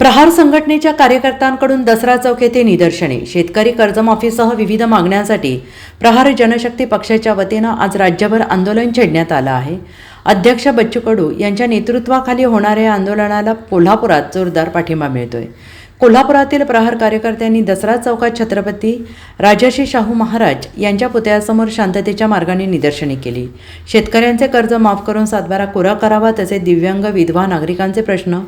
प्रहार संघटनेच्या कार्यकर्त्यांकडून दसरा चौक येथे निदर्शने. शेतकरी कर्जमाफीसह विविध मागण्यांसाठी प्रहार जनशक्ती पक्षाच्या वतीनं आज राज्यभर आंदोलन छेडण्यात आलं आहे. अध्यक्ष बच्चू कडू यांच्या नेतृत्वाखाली होणाऱ्या या आंदोलनाला कोल्हापुरात जोरदार पाठिंबा मिळतोय. कोल्हापुरातील प्रहार कार्यकर्त्यांनी दसरा चौकात छत्रपती राजर्षी शाहू महाराज यांच्या पुतळ्यासमोर शांततेच्या मार्गाने निदर्शने केली. शेतकऱ्यांचे कर्ज माफ करून सातबारा कोरा करावा तसेच दिव्यांग विधवा नागरिकांचे प्रश्न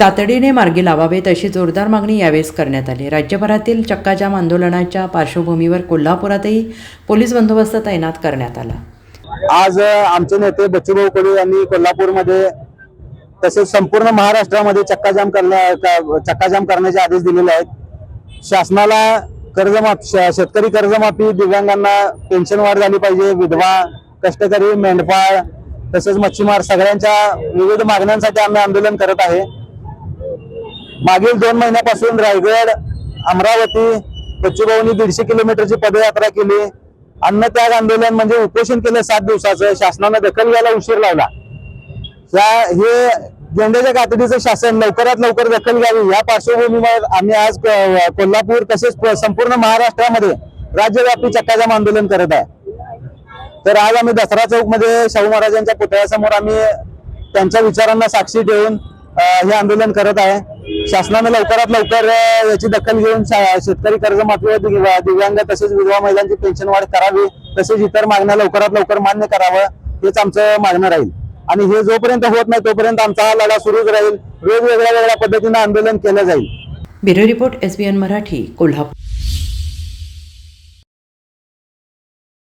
तातडीने मार्गी लावावेत अशी जोरदार मागणी यावेळेस करण्यात आली. राज्यभरातील चक्काजाम आंदोलनाच्या पार्श्वभूमीवर कोल्हापुरातही पोलीस बंदोबस्त तैनात करण्यात आला. आज आमचे नेते बच्चूभाऊ कडू यांनी कोल्हापूरमध्ये तसेच संपूर्ण महाराष्ट्रामध्ये चक्काजाम करण्या चक्काजाम करण्याचे आदेश दिलेले आहेत. शासनाला कर्जमाफ श- शेतकरी कर्जमाफी दिव्यांगांना पेन्शन वाढ झाली पाहिजे विधवा कष्टकरी मेंढपाळ तसेच मच्छीमार सगळ्यांच्या विविध मागण्यांसाठी आम्ही आंदोलन करत आहे. मागील दोन महिन्यापासून रायगड अमरावती बच्चूभाऊनी दीडशे किलोमीटरची पदयात्रा केली. अन्न त्याग आंदोलन म्हणजे उपोषण केलं सात दिवसाचं शासनानं दखल घ्यायला उशीर लावला. या हे गेंड्याच्या कातडीचं शासन लवकरात लवकर दखल घ्यावी. या पार्श्वभूमीवर आम्ही आज कोल्हापूर तसेच प- संपूर्ण महाराष्ट्रामध्ये राज्यव्यापी चक्काजाम आंदोलन करत आहे. तर आज आम्ही दसरा चौकमध्ये शाहू महाराजांच्या पुतळ्यासमोर आम्ही त्यांच्या विचारांना साक्षी ठेवून हे आंदोलन करत आहे. शासनानं लवकरात लवकर याची दखल घेऊन शेतकरी कर्जमाफी दिव्यांग तसेच विधवा महिलांची पेन्शन वाढ करावी तसेच इतर मागण्या लवकरात लवकर मान्य करावं हेच आमचं मागणं राहील. आणि हे जोपर्यंत होत नाही तोपर्यंत आमचा हा लढा सुरूच राहील. वेगवेगळ्या वेगळ्या पद्धतीनं आंदोलन केलं जाईल. Bureau report S Marathi Kolhapur.